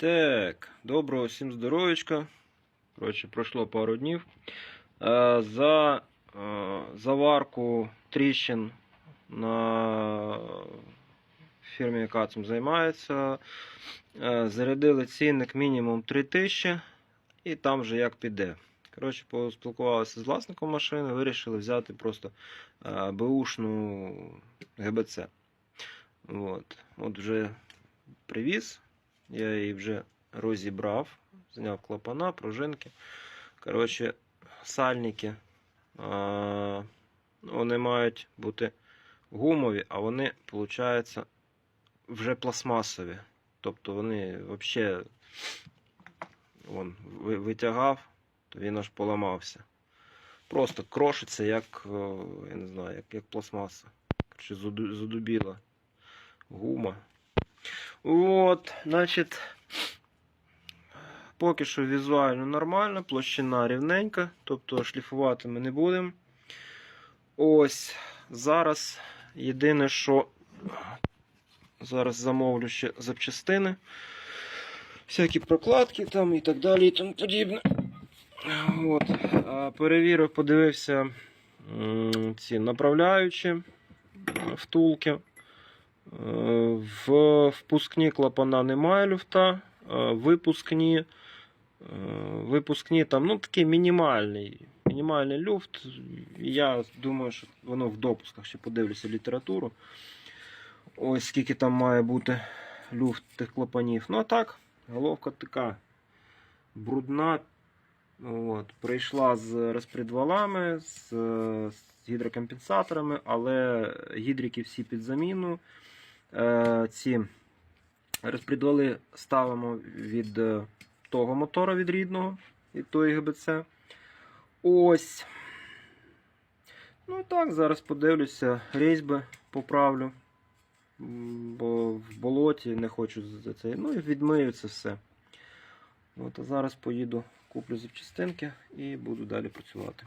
Так, доброго всім здоров'ячка. Коротше, пройшло пару днів. Е, За е, заварку тріщин на фірмі, яка цим займається, е, зарядили цінник мінімум 3000 і там вже як піде. Коротше, поспілкувалися з власником машини, вирішили взяти просто Бушну ГБЦ. От. От вже привіз. Я її вже розібрав, зняв клапана, пружинки. Коротше, сальники. Вони мають бути гумові, а вони, виходить, вже пластмасові. Тобто вони взагалі вон, витягав, то він аж поламався. Просто крошиться, як, я не знаю, як, як пластмаса. Коротше, задубіла гума. От, значить, поки що візуально нормально, площина рівненька, тобто шліфувати ми не будемо. Ось, зараз єдине, що зараз замовлю ще запчастини. Всякі прокладки там і так далі і тому подібне. От, перевірив, подивився ці направляючі втулки. Е, В впускні клапана немає люфта, е, випускні, е, випускні там ну, такий мінімальний, мінімальний люфт. Я думаю, що воно в допусках ще подивлюся літературу. Ось скільки там має бути люфт тих клапанів. Ну а так, головка така брудна. От, прийшла з розпредвалами, з, з гідрокомпенсаторами, але гідрики всі під заміну. Е, ці розпредвали ставимо від е, того мотора від рідного, від тої ГБЦ. Ось. Ну і так, зараз подивлюся, різьби поправлю. Бо в болоті не хочу за це. Ну і відмию це все. От, а зараз поїду, куплю запчастинки і буду далі працювати.